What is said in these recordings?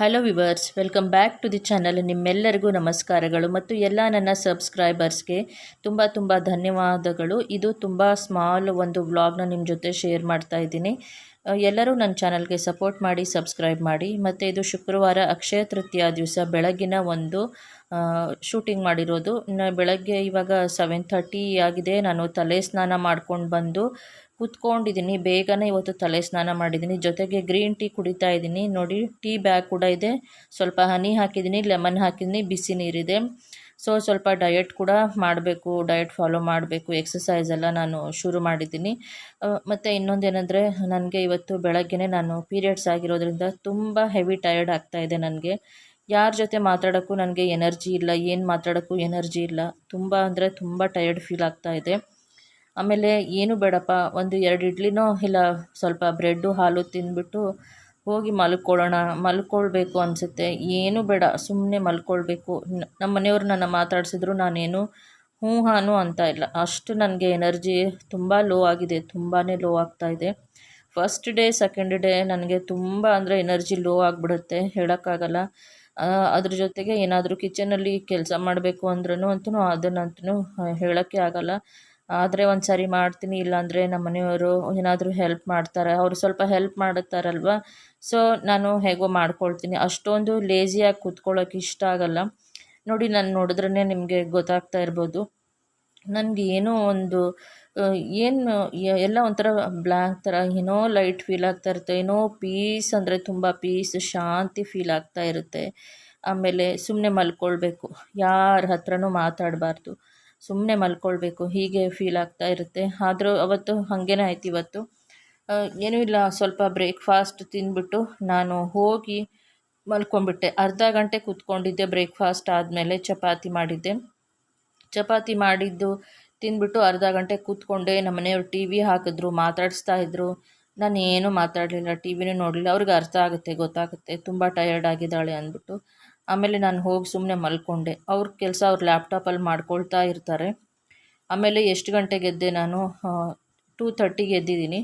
Hello viewers welcome back to the channel ನಿಮ್ಮೆಲ್ಲರಿಗೂ ನಮಸ್ಕಾರಗಳು ಮತ್ತು ಎಲ್ಲ ನನ್ನ ಸಬ್ಸ್ಕ್ರೈಬರ್ಸ್ಗೆ ತುಂಬ ತುಂಬ ಧನ್ಯವಾದಗಳು. ಇದು ತುಂಬ ಸ್ಮಾಲ್ ಒಂದು ವ್ಲಾಗ್ನ ನಿಮ್ಮ ಜೊತೆ ಶೇರ್ ಮಾಡ್ತಾ ಇದ್ದೀನಿ. ಎಲ್ಲರೂ ನನ್ನ ಚಾನಲ್ಗೆ ಸಪೋರ್ಟ್ ಮಾಡಿ ಸಬ್ಸ್ಕ್ರೈಬ್ ಮಾಡಿ ಮತ್ತು ಇದು ಶುಕ್ರವಾರ ಅಕ್ಷಯ ತೃತೀಯ ದಿವಸ ಬೆಳಗಿನ ಒಂದು ಶೂಟಿಂಗ್ ಮಾಡಿರೋದು. ಬೆಳಗ್ಗೆ ಇವಾಗ ಸೆವೆನ್ ಥರ್ಟಿ ಆಗಿದೆ. ನಾನು ತಲೆ ಸ್ನಾನ ಮಾಡ್ಕೊಂಡು ಬಂದು ಕೂತ್ಕೊಂಡಿದ್ದೀನಿ. ಬೇಗನೆ ಇವತ್ತು ತಲೆ ಸ್ನಾನ ಮಾಡಿದ್ದೀನಿ. ಜೊತೆಗೆ ಗ್ರೀನ್ ಟೀ ಕುಡಿತಾ ಇದ್ದೀನಿ. ನೋಡಿ, ಟೀ ಬ್ಯಾಗ್ ಕೂಡ ಇದೆ. ಸ್ವಲ್ಪ ಹನಿ ಹಾಕಿದ್ದೀನಿ, ಲೆಮನ್ ಹಾಕಿದ್ದೀನಿ, ಬಿಸಿ ನೀರಿದೆ. ಸೊ, ಸ್ವಲ್ಪ ಡಯಟ್ ಕೂಡ ಮಾಡಬೇಕು, ಡಯಟ್ ಫಾಲೋ ಮಾಡಬೇಕು. ಎಕ್ಸಸೈಸ್ ಎಲ್ಲ ನಾನು ಶುರು ಮಾಡಿದ್ದೀನಿ. ಮತ್ತು ಇನ್ನೊಂದೇನೆಂದರೆ ನನಗೆ ಇವತ್ತು ಬೆಳಗ್ಗೆ ನಾನು ಪೀರಿಯಡ್ಸ್ ಆಗಿರೋದ್ರಿಂದ ತುಂಬ ಹೆವಿ ಟಯರ್ಡ್ ಆಗ್ತಾ ಇದೆ ನನಗೆ. ಯಾರ ಜೊತೆ ಮಾತಾಡೋಕ್ಕೂ ನನಗೆ ಎನರ್ಜಿ ಇಲ್ಲ, ಏನು ಮಾತಾಡೋಕ್ಕೂ ಎನರ್ಜಿ ಇಲ್ಲ. ತುಂಬ ಅಂದರೆ ತುಂಬ ಟಯರ್ಡ್ ಫೀಲ್ ಆಗ್ತಾ ಇದೆ. ಆಮೇಲೆ ಏನು ಬೇಡಪ್ಪ, ಒಂದು ಎರಡು ಇಡ್ಲಿನೋ ಇಲ್ಲ ಸ್ವಲ್ಪ ಬ್ರೆಡ್ಡು, ಹಾಲು ತಿಂದ್ಬಿಟ್ಟು ಹೋಗಿ ಮಲ್ಕೊಳ್ಳೋಣ. ಮಲ್ಕೊಳ್ಬೇಕು ಅನಿಸುತ್ತೆ. ಏನೂ ಬೇಡ ಸುಮ್ಮನೆ ಮಲ್ಕೊಳ್ಬೇಕು. ನಮ್ಮ ಮನೆಯವ್ರು ನನ್ನ ಮಾತಾಡಿಸಿದ್ರು, ನಾನೇನು ಹ್ಞೂ, ಹಾನು ಅಂತ ಇಲ್ಲ. ಅಷ್ಟು ನನಗೆ ಎನರ್ಜಿ ತುಂಬ ಲೋ ಆಗಿದೆ ತುಂಬಾ ಲೋ ಆಗ್ತಾ ಇದೆ. ಫಸ್ಟ್ ಡೇ, ಸೆಕೆಂಡ್ ಡೇ ನನಗೆ ತುಂಬ ಅಂದರೆ ಎನರ್ಜಿ ಲೋ ಆಗಿಬಿಡುತ್ತೆ, ಹೇಳೋಕ್ಕಾಗಲ್ಲ. ಅದ್ರ ಜೊತೆಗೆ ಏನಾದರೂ ಕಿಚನಲ್ಲಿ ಕೆಲಸ ಮಾಡಬೇಕು ಅಂದ್ರೂ ಅಂತೂ ಅದನ್ನಂತೂ ಹೇಳೋಕ್ಕೆ ಆಗಲ್ಲ. ಆದರೆ ಒಂದು ಸಾರಿ ಮಾಡ್ತೀನಿ, ಇಲ್ಲಾಂದರೆ ನಮ್ಮ ಮನೆಯವರು ಏನಾದರೂ ಹೆಲ್ಪ್ ಮಾಡ್ತಾರೆ. ಅವರು ಸ್ವಲ್ಪ ಹೆಲ್ಪ್ ಮಾಡುತ್ತಾರಲ್ವ ಸೊ ನಾನು ಹೇಗೋ ಮಾಡ್ಕೊಳ್ತೀನಿ. ಅಷ್ಟೊಂದು ಲೇಜಿಯಾಗಿ ಕೂತ್ಕೊಳ್ಳೋಕೆ ಇಷ್ಟ ಆಗಲ್ಲ. ನೋಡಿ, ನಾನು ನೋಡಿದ್ರೇ ನಿಮಗೆ ಗೊತ್ತಾಗ್ತಾ ಇರ್ಬೋದು. ನನಗೆ ಏನೋ ಒಂದು ಏನು, ಎಲ್ಲ ಒಂಥರ ಬ್ಲ್ಯಾಂಕ್ ಥರ ಏನೋ ಲೈಟ್ ಫೀಲ್ ಆಗ್ತಾ ಇರುತ್ತೆ. ಏನೋ ಪೀಸ್ ಅಂದರೆ ತುಂಬ ಪೀಸ್ ಶಾಂತಿ ಫೀಲ್ ಆಗ್ತಾ ಇರುತ್ತೆ. ಆಮೇಲೆ ಸುಮ್ಮನೆ ಮಲ್ಕೊಳ್ಬೇಕು. ಯಾರ ಹತ್ರನೂ ಮಾತಾಡಬಾರ್ದು. ಸುಮ್ಮನೆ ಮಲ್ಕೊಳ್ಬೇಕು, ಹೀಗೆ ಫೀಲ್ ಆಗ್ತಾ ಇರುತ್ತೆ. ಆದರೂ ಅವತ್ತು ಹಾಗೇನೆ ಆಯ್ತು ಇವತ್ತು. ಏನೂ ಇಲ್ಲ, ಸ್ವಲ್ಪ ಬ್ರೇಕ್ಫಾಸ್ಟ್ ತಿಂದ್ಬಿಟ್ಟು ನಾನು ಹೋಗಿ ಮಲ್ಕೊಂಡ್ಬಿಟ್ಟೆ. ಅರ್ಧ ಗಂಟೆ ಕೂತ್ಕೊಂಡಿದ್ದೆ ಬ್ರೇಕ್ಫಾಸ್ಟ್ ಆದಮೇಲೆ ಚಪಾತಿ ಮಾಡಿದ್ದೆ. ಚಪಾತಿ ಮಾಡಿದ್ದು ತಿಂದ್ಬಿಟ್ಟು ಅರ್ಧ ಗಂಟೆ ಕೂತ್ಕೊಂಡೆ, ನಮ್ಮ ಮನೆಯವ್ರು ಟಿ ವಿ ಹಾಕಿದ್ರು, ಮಾತಾಡಿಸ್ತಾ ಇದ್ರು. ನಾನು ಏನೂ ಮಾತಾಡಲಿಲ್ಲ ಟಿ ವಿನೂ ನೋಡಲಿಲ್ಲ. ಅವ್ರಿಗೆ ಅರ್ಥ ಆಗುತ್ತೆ, ಗೊತ್ತಾಗುತ್ತೆ. ತುಂಬ ಟಯರ್ಡ್ ಆಗಿದ್ದಾಳೆ ಅಂದ್ಬಿಟ್ಟು ಆಮೇಲೆ ನಾನು ಹೋಗಿ ಸುಮ್ಮನೆ ಮಲ್ಕೊಂಡೆ. ಅವ್ರ ಕೆಲಸ ಅವ್ರ ಲ್ಯಾಪ್ಟಾಪಲ್ಲಿ ಮಾಡ್ಕೊಳ್ತಾ ಇರ್ತಾರೆ. ಆಮೇಲೆ ಎಷ್ಟು ಗಂಟೆಗೆ ಎದ್ದೆ ನಾನು? ಟೂ ತರ್ಟಿಗೆ ಎದ್ದಿದ್ದೀನಿ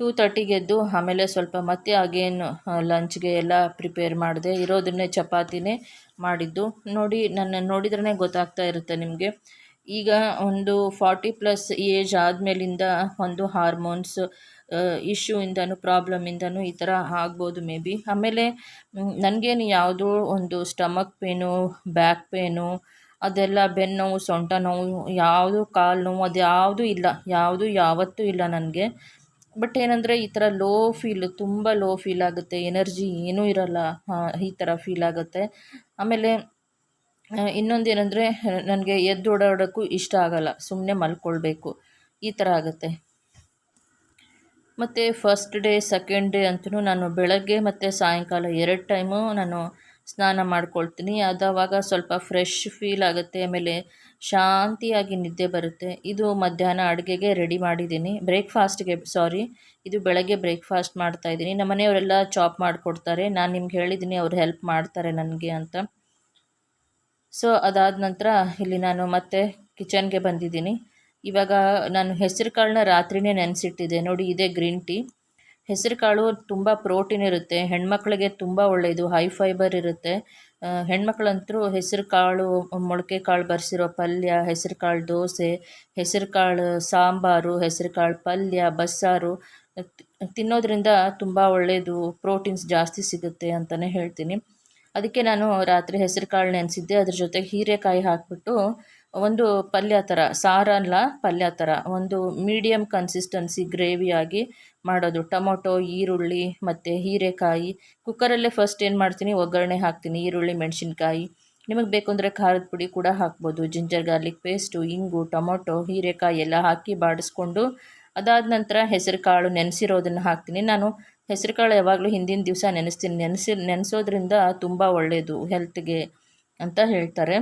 ಟೂ ತರ್ಟಿಗೆ ಎದ್ದು ಆಮೇಲೆ ಸ್ವಲ್ಪ ಮತ್ತೆ ಆಗೇನು ಲಂಚ್ಗೆ ಎಲ್ಲ ಪ್ರಿಪೇರ್ ಮಾಡಿದೆ. ಇರೋದನ್ನೇ ಚಪಾತಿನೇ ಮಾಡಿದ್ದು. ನೋಡಿ, ನನ್ನ ನೋಡಿದ್ರೇ ಗೊತ್ತಾಗ್ತಾ ಇರುತ್ತೆ ನಿಮಗೆ. ಈಗ ಒಂದು ಫಾರ್ಟಿ ಪ್ಲಸ್ ಏಜ್ ಆದಮೇಲಿಂದ ಒಂದು ಹಾರ್ಮೋನ್ಸ್ ಇಶ್ಯೂಯಿಂದನೂ ಪ್ರಾಬ್ಲಮಿಂದನೂ ಈ ಥರ ಆಗ್ಬೋದು ಮೇ ಬಿ. ಆಮೇಲೆ ನನಗೇನು ಯಾವುದೋ ಒಂದು ಸ್ಟಮಕ್ ಪೇನು, ಬ್ಯಾಕ್ ಪೇನು, ಅದೆಲ್ಲ ಬೆನ್ನು ನೋವು, ಸೊಂಟ ನೋವು, ಯಾವುದು ಕಾಲು ನೋವು, ಅದು ಯಾವುದೂ ಇಲ್ಲ, ಯಾವುದೂ ಯಾವತ್ತೂ ಇಲ್ಲ ನನಗೆ. ಬಟ್ ಏನಂದರೆ ಈ ಥರ ಲೋ ಫೀಲ್, ತುಂಬ ಲೋ ಫೀಲ್ ಆಗುತ್ತೆ, ಎನರ್ಜಿ ಏನೂ ಇರಲ್ಲ ಈ ಥರ ಫೀಲ್ ಆಗುತ್ತೆ. ಆಮೇಲೆ ಇನ್ನೊಂದು ಏನಂದರೆ, ನನಗೆ ಎದ್ದು ಓಡಾಡೋಕ್ಕೂ ಇಷ್ಟ ಆಗಲ್ಲ. ಸುಮ್ಮನೆ ಮಲ್ಕೊಳ್ಬೇಕು. ಈ ಥರ ಆಗುತ್ತೆ. ಮತ್ತು ಫಸ್ಟ್ ಡೇ ಸೆಕೆಂಡ್ ಡೇ ಅಂತೂ ನಾನು ಬೆಳಗ್ಗೆ ಮತ್ತು ಸಾಯಂಕಾಲ ಎರಡು ಟೈಮು ನಾನು ಸ್ನಾನ ಮಾಡ್ಕೊಳ್ತೀನಿ. ಅದಾವಾಗ ಸ್ವಲ್ಪ ಫ್ರೆಶ್ ಫೀಲ್ ಆಗುತ್ತೆ. ಆಮೇಲೆ ಶಾಂತಿಯಾಗಿ ನಿದ್ದೆ ಬರುತ್ತೆ. ಇದು ಮಧ್ಯಾಹ್ನ ಅಡುಗೆಗೆ ರೆಡಿ ಮಾಡಿದ್ದೀನಿ. ಬ್ರೇಕ್ಫಾಸ್ಟ್ಗೆ ಸಾರಿ ಇದು ಬೆಳಗ್ಗೆ ಬ್ರೇಕ್ಫಾಸ್ಟ್ ಮಾಡ್ತಾಯಿದ್ದೀನಿ ನಮ್ಮ ಮನೆಯವರೆಲ್ಲ ಚಾಪ್ ಮಾಡಿಕೊಡ್ತಾರೆ. ನಾನು ನಿಮ್ಗೆ ಹೇಳಿದ್ದೀನಿ ಅವ್ರು ಹೆಲ್ಪ್ ಮಾಡ್ತಾರೆ ನನಗೆ ಅಂತ. ಸೊ ಅದಾದ ನಂತರ ಇಲ್ಲಿ ನಾನು ಮತ್ತೆ ಕಿಚನ್ಗೆ ಬಂದಿದ್ದೀನಿ. ಇವಾಗ ನಾನು ಹೆಸರು ಕಾಳನ್ನ ರಾತ್ರಿನೇ ನೆನೆಸಿಟ್ಟಿದ್ದೆ. ನೋಡಿ, ಇದೇ ಗ್ರೀನ್ ಟೀ ಹೆಸರು ಕಾಳು ತುಂಬ ಪ್ರೋಟೀನ್ ಇರುತ್ತೆ. ಹೆಣ್ಮಕ್ಳಿಗೆ ತುಂಬ ಒಳ್ಳೆಯದು ಹೈ ಫೈಬರ್ ಇರುತ್ತೆ. ಹೆಣ್ಮಕ್ಳಂತರೂ ಹೆಣ್ಮಕ್ಳಂತೂ ಹೆಸರು ಕಾಳು, ಮೊಳಕೆ ಕಾಳು ಬರೆಸಿರೋ ಪಲ್ಯ, ಹೆಸರು ಕಾಳು ದೋಸೆ, ಹೆಸರು ಕಾಳು ಸಾಂಬಾರು, ಹೆಸರು ಕಾಳು ಪಲ್ಯ, ಬಸ್ಸಾರು ತಿನ್ನೋದ್ರಿಂದ ತುಂಬ ಒಳ್ಳೆಯದು ಪ್ರೋಟೀನ್ಸ್ ಜಾಸ್ತಿ ಸಿಗುತ್ತೆ ಅಂತಲೇ ಹೇಳ್ತೀನಿ. ಅದಕ್ಕೆ ನಾನು ರಾತ್ರಿ ಹೆಸರು ಕಾಳು ನೆನೆಸಿದ್ದೆ. ಅದ್ರ ಜೊತೆಗೆ ಹೀರೆಕಾಯಿ ಹಾಕಿಬಿಟ್ಟು ಒಂದು ಪಲ್ಯ ಥರ ಸಾರಲ್ಲ ಪಲ್ಯ ಥರ ಒಂದು ಮೀಡಿಯಮ್ ಕನ್ಸಿಸ್ಟೆನ್ಸಿ ಗ್ರೇವಿಯಾಗಿ ಮಾಡೋದು. ಟೊಮೊಟೊ, ಈರುಳ್ಳಿ ಮತ್ತು ಹೀರೆಕಾಯಿ. ಕುಕ್ಕರಲ್ಲೇ ಫಸ್ಟ್ ಏನು ಮಾಡ್ತೀನಿ, ಒಗ್ಗರಣೆ ಹಾಕ್ತೀನಿ. ಈರುಳ್ಳಿ, ಮೆಣಸಿನ್ಕಾಯಿ. ನಿಮಗೆ ಬೇಕು ಅಂದರೆ ಖಾರದ ಪುಡಿ ಕೂಡ ಹಾಕ್ಬೋದು. ಜಿಂಜರ್ ಗಾರ್ಲಿಕ್ ಪೇಸ್ಟು ಇಂಗು, ಟೊಮೊಟೊ, ಹೀರೆಕಾಯಿ ಎಲ್ಲ ಹಾಕಿ ಬಾಡಿಸ್ಕೊಂಡು ಅದಾದ ನಂತರ ಹೆಸರು ಕಾಳು ನೆನೆಸಿರೋದನ್ನು ಹಾಕ್ತೀನಿ. ನಾನು ಹೆಸರು ಕಾಳು ಯಾವಾಗಲೂ ಹಿಂದಿನ ದಿವಸ ನೆನೆಸ್ತೀನಿ. ನೆನೆಸಿ, ನೆನೆಸೋದ್ರಿಂದ ತುಂಬ ಒಳ್ಳೆಯದು ಹೆಲ್ತ್ಗೆ ಅಂತ ಹೇಳ್ತಾರೆ.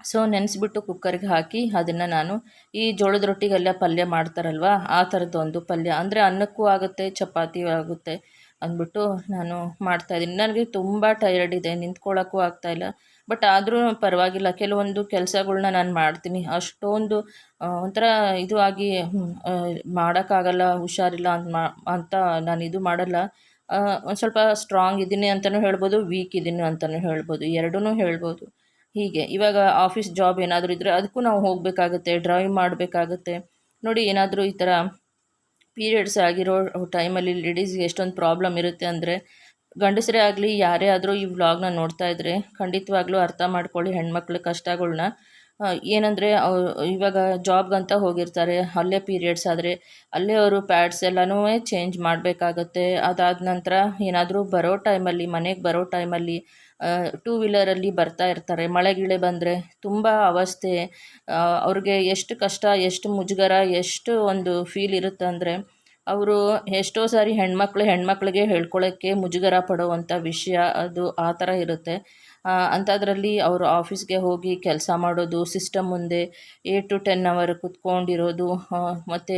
ಸೊ, ನೆನೆಸ್ಬಿಟ್ಟು ಕುಕ್ಕರ್ಗೆ ಹಾಕಿ ಅದನ್ನು ನಾನು ಈ ಜೋಳದ ರೊಟ್ಟಿಗೆಲ್ಲ ಪಲ್ಯ ಮಾಡ್ತಾರಲ್ವ, ಆ ಥರದ್ದು ಒಂದು ಪಲ್ಯ. ಅಂದರೆ ಅನ್ನಕ್ಕೂ ಆಗುತ್ತೆ, ಚಪಾತಿ ಆಗುತ್ತೆ ಅಂದ್ಬಿಟ್ಟು ನಾನು ಮಾಡ್ತಾಯಿದ್ದೀನಿ ನನಗೆ ತುಂಬ ಟಯರ್ಡ್ ಇದೆ ನಿಂತ್ಕೊಳ್ಳೋಕ್ಕೂ ಆಗ್ತಾಯಿಲ್ಲ ಬಟ್ ಆದರೂ ಪರವಾಗಿಲ್ಲ. ಕೆಲವೊಂದು ಕೆಲಸಗಳನ್ನ ನಾನು ಮಾಡ್ತೀನಿ. ಅಷ್ಟೊಂದು ಒಂಥರ ಇದು ಆಗಿ ಮಾಡೋಕ್ಕಾಗಲ್ಲ, ಹುಷಾರಿಲ್ಲ ಅಂತ ಮಾ, ಅಂತ ನಾನು ಇದು ಮಾಡಲ್ಲ. ಒಂದು ಸ್ವಲ್ಪ ಸ್ಟ್ರಾಂಗ್ ಇದ್ದೀನಿ ಅಂತಲೂ ಹೇಳ್ಬೋದು, ವೀಕ್ ಇದ್ದೀನಿ ಅಂತಲೂ ಹೇಳ್ಬೋದು ಎರಡೂ ಹೇಳ್ಬೋದು. ಹೀಗೆ, ಇವಾಗ ಆಫೀಸ್ ಜಾಬ್ ಏನಾದರೂ ಇದ್ದರೆ ಅದಕ್ಕೂ ನಾವು ಹೋಗಬೇಕಾಗುತ್ತೆ, ಡ್ರೈವ್ ಮಾಡಬೇಕಾಗುತ್ತೆ. ನೋಡಿ, ಏನಾದರೂ ಈ ಥರ ಪೀರಿಯಡ್ಸ್ ಆಗಿರೋ ಟೈಮಲ್ಲಿ ಲೇಡೀಸ್ಗೆ ಎಷ್ಟೊಂದು ಪ್ರಾಬ್ಲಮ್ ಇರುತ್ತೆ ಅಂದರೆ ಗಂಡಸರೇ ಆಗಲಿ, ಯಾರೇ ಆದರೂ ಈ ವ್ಲಾಗ್ನ ನೋಡ್ತಾ ಇದ್ದರೆ ಖಂಡಿತವಾಗ್ಲೂ ಅರ್ಥ ಮಾಡ್ಕೊಳ್ಳಿ ಹೆಣ್ಮಕ್ಳ ಕಷ್ಟಗಳನ್ನ ಏನಂದರೆ ಇವಾಗ ಜಾಬ್ಗಂತ ಹೋಗಿರ್ತಾರೆ, ಅಲ್ಲೇ ಪೀರಿಯಡ್ಸ್ ಆದರೆ ಅಲ್ಲೇ ಅವರು ಪ್ಯಾಡ್ಸ್ ಎಲ್ಲನೂ ಚೇಂಜ್ ಮಾಡಬೇಕಾಗತ್ತೆ. ಅದಾದ ನಂತರ ಏನಾದರೂ ಬರೋ ಟೈಮಲ್ಲಿ, ಮನೆಗೆ ಬರೋ ಟೈಮಲ್ಲಿ ಟೂ ವೀಲರಲ್ಲಿ ಬರ್ತಾ ಇರ್ತಾರೆ. ಮಳೆ ಗಿಳೆ ಬಂದರೆ ತುಂಬ ಅವಸ್ಥೆ. ಅವ್ರಿಗೆ ಎಷ್ಟು ಕಷ್ಟ, ಎಷ್ಟು ಮುಜುಗರ, ಎಷ್ಟು ಒಂದು ಫೀಲ್ ಇರುತ್ತೆ ಅಂದರೆ ಅವರು ಎಷ್ಟೋ ಸಾರಿ ಹೆಣ್ಮಕ್ಳು ಹೆಣ್ಮಕ್ಳಿಗೆ ಹೇಳ್ಕೊಳ್ಳೋಕ್ಕೆ ಮುಜುಗರ ಪಡುವಂಥ ವಿಷಯ ಅದು ಆ ಥರ ಇರುತ್ತೆ. ಅಂಥದ್ರಲ್ಲಿ ಅವರು ಆಫೀಸ್ಗೆ ಹೋಗಿ ಕೆಲಸ ಮಾಡೋದು, ಸಿಸ್ಟಮ್ ಮುಂದೆ ಏಟ್ ಟು ಟೆನ್ ಅವರ್ ಕುತ್ಕೊಂಡಿರೋದು ಮತ್ತು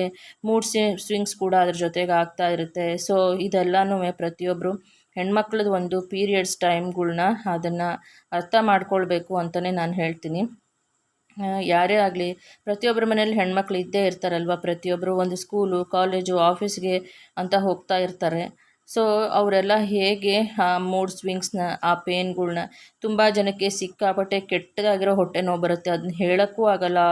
ಮೂಡ್ ಸ್ವಿಂಗ್ಸ್ ಕೂಡ ಅದ್ರ ಜೊತೆಗೆ ಆಗ್ತಾ ಇರುತ್ತೆ. ಸೊ ಇದೆಲ್ಲನೂ ಪ್ರತಿಯೊಬ್ಬರು ಹೆಣ್ಮಕ್ಳದ್ದು ಒಂದು ಪೀರಿಯಡ್ಸ್ ಟೈಮ್ಗಳನ್ನ ಅದನ್ನು ಅರ್ಥ ಮಾಡ್ಕೊಳ್ಬೇಕು ಅಂತಲೇ ನಾನು ಹೇಳ್ತೀನಿ. ಯಾರೇ ಆಗಲಿ, ಪ್ರತಿಯೊಬ್ಬರ ಮನೇಲಿ ಹೆಣ್ಮಕ್ಳು ಇದ್ದೇ ಇರ್ತಾರಲ್ವ? ಪ್ರತಿಯೊಬ್ಬರು ಒಂದು ಸ್ಕೂಲು ಕಾಲೇಜು ಆಫೀಸ್ಗೆ ಅಂತ ಹೋಗ್ತಾ ಇರ್ತಾರೆ. ಸೊ ಅವರೆಲ್ಲ ಹೇಗೆ, ಆ ಮೂಡ್ ಸ್ವಿಂಗ್ಸ್ನ ಆ ಪೇನ್ಗಳ್ನ ತುಂಬ ಜನಕ್ಕೆ ಸಿಕ್ಕಾಪಟ್ಟೆ ಕೆಟ್ಟದಾಗಿರೋ ಹೊಟ್ಟೆ ನೋವು ಬರುತ್ತೆ. ಅದನ್ನ ಹೇಳೋಕ್ಕೂ ಆಗೋಲ್ಲ,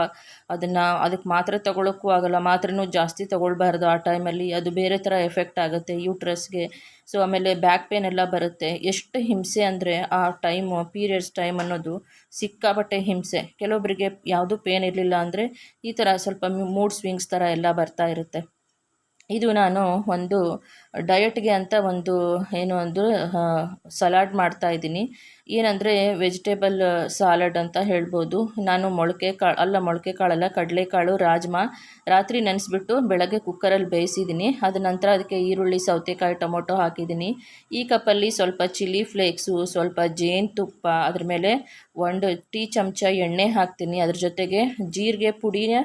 ಅದನ್ನು ಅದಕ್ಕೆ ಮಾತ್ರೆ ತಗೊಳ್ಳೋಕ್ಕೂ ಆಗೋಲ್ಲ, ಮಾತ್ರೆನೂ ಜಾಸ್ತಿ ತೊಗೊಳ್ಬಾರ್ದು ಆ ಟೈಮಲ್ಲಿ ಅದು ಬೇರೆ ಥರ ಎಫೆಕ್ಟ್ ಆಗುತ್ತೆ ಯೂಟ್ರಸ್ಗೆ ಸೊ ಆಮೇಲೆ ಬ್ಯಾಕ್ ಪೇನ್ ಎಲ್ಲ ಬರುತ್ತೆ. ಎಷ್ಟು ಹಿಂಸೆ ಅಂದರೆ ಆ ಟೈಮು ಪೀರಿಯಡ್ಸ್ ಟೈಮ್ ಅನ್ನೋದು ಸಿಕ್ಕಾಪಟ್ಟೆ ಹಿಂಸೆ. ಕೆಲವೊಬ್ಬರಿಗೆ ಯಾವುದೂ ಪೇನ್ ಇರಲಿಲ್ಲ ಅಂದರೆ ಈ ಥರ ಸ್ವಲ್ಪ ಮೂಡ್ ಸ್ವಿಂಗ್ಸ್ ಥರ ಎಲ್ಲ ಬರ್ತಾ ಇರುತ್ತೆ. ಇದು ನಾನು ಒಂದು ಡಯಟ್ಗೆ ಅಂತ ಒಂದು ಏನು ಒಂದು ಸಲಾಡ್ ಮಾಡ್ತಾ ಇದ್ದೀನಿ. ಏನಂದರೆ ವೆಜಿಟೇಬಲ್ ಸಾಲಡ್ ಅಂತ ಹೇಳ್ಬೋದು. ನಾನು ಮೊಳಕೆ ಕಾಳು ಅಲ್ಲ ಮೊಳಕೆ ಕಾಳಲ್ಲ, ಕಡಲೆಕಾಳು, ರಾಜ್ಮಾ ರಾತ್ರಿ ನೆನೆಸ್ಬಿಟ್ಟು ಬೆಳಗ್ಗೆ ಕುಕ್ಕರಲ್ಲಿ ಬೇಯಿಸಿದ್ದೀನಿ. ಅದ ನಂತರ ಅದಕ್ಕೆ ಈರುಳ್ಳಿ, ಸೌತೆಕಾಯಿ, ಟೊಮೊಟೊ ಹಾಕಿದ್ದೀನಿ. ಈ ಕಪ್ಪಲ್ಲಿ ಸ್ವಲ್ಪ ಚಿಲ್ಲಿ ಫ್ಲೇಕ್ಸು ಸ್ವಲ್ಪ ಜೇನುತುಪ್ಪ ಅದ್ರ ಮೇಲೆ ಒಂದು ಟೀ ಚಮಚ ಎಣ್ಣೆ ಹಾಕ್ತೀನಿ. ಅದ್ರ ಜೊತೆಗೆ ಜೀರಿಗೆ ಪುಡಿನ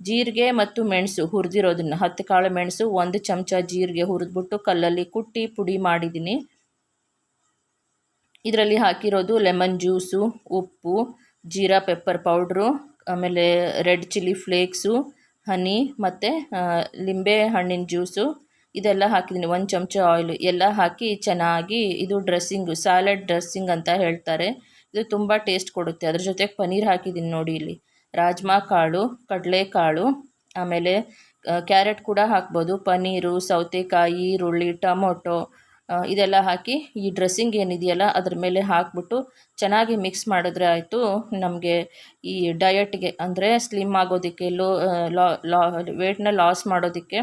ಜೀರಿಗೆ ಮತ್ತು ಮೆಣಸು ಹುರಿದಿರೋದನ್ನ ಹತ್ತು ಕಾಳು ಮೆಣಸು, ಒಂದು ಚಮಚ ಜೀರಿಗೆ ಹುರಿದ್ಬಿಟ್ಟು ಕಲ್ಲಲ್ಲಿ ಕುಟ್ಟಿ ಪುಡಿ ಮಾಡಿದ್ದೀನಿ ಇದರಲ್ಲಿ ಹಾಕಿರೋದು ಲೆಮನ್ ಜ್ಯೂಸು, ಉಪ್ಪು, ಜೀರಾ ಪೆಪ್ಪರ್ ಪೌಡ್ರು, ಆಮೇಲೆ ರೆಡ್ ಚಿಲ್ಲಿ ಫ್ಲೇಕ್ಸು, ಹನಿ ಮತ್ತು ಲಿಂಬೆ ಹಣ್ಣಿನ ಜ್ಯೂಸು. ಇದೆಲ್ಲ ಹಾಕಿದ್ದೀನಿ ಒಂದು ಚಮಚ ಆಯಿಲು ಎಲ್ಲ ಹಾಕಿ ಚೆನ್ನಾಗಿ ಇದು ಡ್ರೆಸ್ಸಿಂಗು ಸ್ಯಾಲಡ್ ಡ್ರೆಸ್ಸಿಂಗ್ ಅಂತ ಹೇಳ್ತಾರೆ. ಇದು ತುಂಬ ಟೇಸ್ಟ್ ಕೊಡುತ್ತೆ. ಅದ್ರ ಜೊತೆಗೆ ಪನ್ನೀರ್ ಹಾಕಿದ್ದೀನಿ ನೋಡಿ ಇಲ್ಲಿ. ರಾಜ್ಮಾ ಕಾಳು, ಕಡಲೆಕಾಳು, ಆಮೇಲೆ ಕ್ಯಾರೆಟ್ ಕೂಡ ಹಾಕ್ಬೋದು. ಪನ್ನೀರು, ಸೌತೆಕಾಯಿ, ಈರುಳ್ಳಿ, ಟೊಮೊಟೊ ಇದೆಲ್ಲ ಹಾಕಿ ಈ ಡ್ರೆಸ್ಸಿಂಗ್ ಏನಿದೆಯಲ್ಲ ಅದ್ರ ಮೇಲೆ ಹಾಕ್ಬಿಟ್ಟು ಚೆನ್ನಾಗಿ ಮಿಕ್ಸ್ ಮಾಡಿದ್ರೆ ಆಯಿತು. ನಮಗೆ ಈ ಡಯಟ್ಗೆ ಅಂದರೆ ಸ್ಲಿಮ್ ಆಗೋದಕ್ಕೆ ಲೋ ಲಾ ವೇಟ್ನ ಲಾಸ್ ಮಾಡೋದಕ್ಕೆ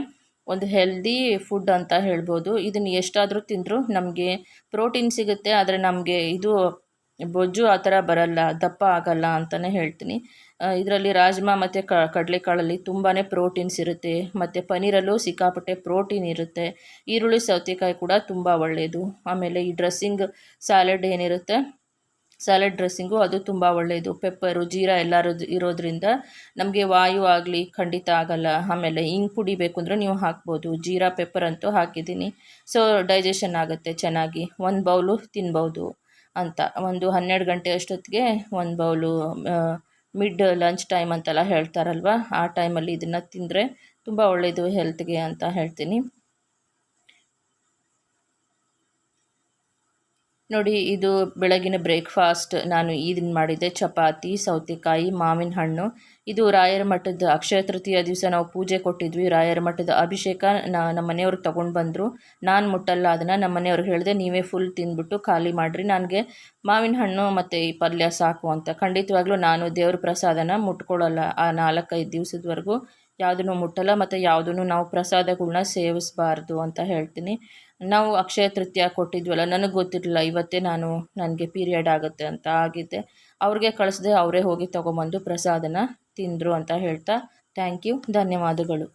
ಒಂದು ಹೆಲ್ದಿ ಫುಡ್ ಅಂತ ಹೇಳ್ಬೋದು. ಇದನ್ನು ಎಷ್ಟಾದರೂ ತಿಂದರೂ ನಮಗೆ ಪ್ರೋಟೀನ್ ಸಿಗುತ್ತೆ, ಆದರೆ ನಮಗೆ ಇದು ಬೊಜ್ಜು ಆ ಥರ ಬರಲ್ಲ, ದಪ್ಪ ಆಗಲ್ಲ ಅಂತಲೇ ಹೇಳ್ತೀನಿ. ಇದರಲ್ಲಿ ರಾಜ್ಮಾ ಮತ್ತು ಕಡಲೆಕಾಳಲ್ಲಿ ತುಂಬಾ ಪ್ರೋಟೀನ್ಸ್ ಇರುತ್ತೆ, ಮತ್ತು ಪನ್ನೀರಲ್ಲೂ ಸಿಕ್ಕಾಪಟ್ಟೆ ಪ್ರೋಟೀನ್ ಇರುತ್ತೆ. ಈರುಳ್ಳಿ, ಸೌತೆಕಾಯಿ ಕೂಡ ತುಂಬ ಒಳ್ಳೆಯದು ಆಮೇಲೆ ಈ ಡ್ರೆಸ್ಸಿಂಗ್ ಸ್ಯಾಲೆಡ್ ಏನಿರುತ್ತೆ, ಸ್ಯಾಲೆಡ್ ಡ್ರೆಸ್ಸಿಂಗು ಅದು ತುಂಬ ಒಳ್ಳೆಯದು ಪೆಪ್ಪರು, ಜೀರಾ ಎಲ್ಲರೂ ಇರೋದ್ರಿಂದ ನಮಗೆ ವಾಯು ಆಗಲಿ ಖಂಡಿತ ಆಗಲ್ಲ. ಆಮೇಲೆ ಹಿಂಗೆ ಪುಡಿ ಬೇಕು ಅಂದರೆ ನೀವು ಹಾಕ್ಬೋದು. ಜೀರಾ, ಪೆಪ್ಪರ್ ಅಂತೂ ಹಾಕಿದ್ದೀನಿ. ಸೊ, ಡೈಜೆಷನ್ ಆಗುತ್ತೆ ಚೆನ್ನಾಗಿ. ಒಂದು ಬೌಲು ತಿನ್ಬೋದು. ಅಂತ. ಒಂದು ಹನ್ನೆರಡು ಗಂಟೆ ಅಷ್ಟೊತ್ತಿಗೆ ಒಂದು ಬೌಲು ಮಿಡ್ ಲಂಚ್ ಟೈಮ್ ಅಂತೆಲ್ಲ ಹೇಳ್ತಾರಲ್ವ? ಆ ಟೈಮಲ್ಲಿ ಇದನ್ನು ತಿಂದರೆ ತುಂಬ ಒಳ್ಳೆಯದು ಹೆಲ್ತ್ಗೆ ಅಂತ ಹೇಳ್ತೀನಿ. ನೋಡಿ, ಇದು ಬೆಳಗಿನ ಬ್ರೇಕ್ಫಾಸ್ಟ್. ನಾನು ಇದನ್ನು ಮಾಡಿದ್ದೆ ಚಪಾತಿ, ಸೌತೆಕಾಯಿ, ಮಾವಿನ ಹಣ್ಣು. ಇದು ರಾಯರ ಮಠದ ಅಕ್ಷಯ ತೃತೀಯ ದಿವಸ ನಾವು ಪೂಜೆ ಕೊಟ್ಟಿದ್ವಿ. ರಾಯರ ಮಠದ ಅಭಿಷೇಕ ನಮ್ಮ ಮನೆಯವ್ರಿಗೆ ತೊಗೊಂಡು ಬಂದರು. ನಾನು ಮುಟ್ಟಲ್ಲ, ಅದನ್ನು ನಮ್ಮ ಮನೆಯವ್ರಿಗೆ ಹೇಳಿದೆ, ನೀವೇ ಫುಲ್ ತಿಂದ್ಬಿಟ್ಟು ಖಾಲಿ ಮಾಡಿರಿ. ನನಗೆ ಮಾವಿನ ಹಣ್ಣು ಮತ್ತು ಈ ಪಲ್ಯ ಸಾಕು ಅಂತ. ಖಂಡಿತವಾಗ್ಲೂ ನಾನು ದೇವ್ರ ಪ್ರಸಾದನ ಮುಟ್ಕೊಳ್ಳಲ್ಲ ಆ ನಾಲ್ಕೈದು ದಿವಸದವರೆಗೂ. ಯಾವುದನ್ನು ಮುಟ್ಟಲ್ಲ ಮತ್ತು ಯಾವುದನ್ನು ನಾವು ಪ್ರಸಾದಗಳನ್ನ ಸೇವಿಸಬಾರ್ದು ಅಂತ ಹೇಳ್ತೀನಿ. ನಾವು ಅಕ್ಷಯ ತೃತೀಯ ಕೊಟ್ಟಿದ್ವಲ್ಲ, ನನಗೆ ಗೊತ್ತಿರಲಿಲ್ಲ, ಇವತ್ತೇ ನಾನು ನನಗೆ ಪೀರಿಯಡ್ ಆಗುತ್ತೆ ಅಂತ ಆಗಿದ್ದೆ. ಅವ್ರಿಗೆ ಕಳಿಸ್ದೆ ಅವರೇ ಹೋಗಿ ತೊಗೊಂಬಂದು ಪ್ರಸಾದನ ತಿಂದರು ಅಂತ ಹೇಳ್ತಾ, ಥ್ಯಾಂಕ್ ಯು, ಧನ್ಯವಾದಗಳು.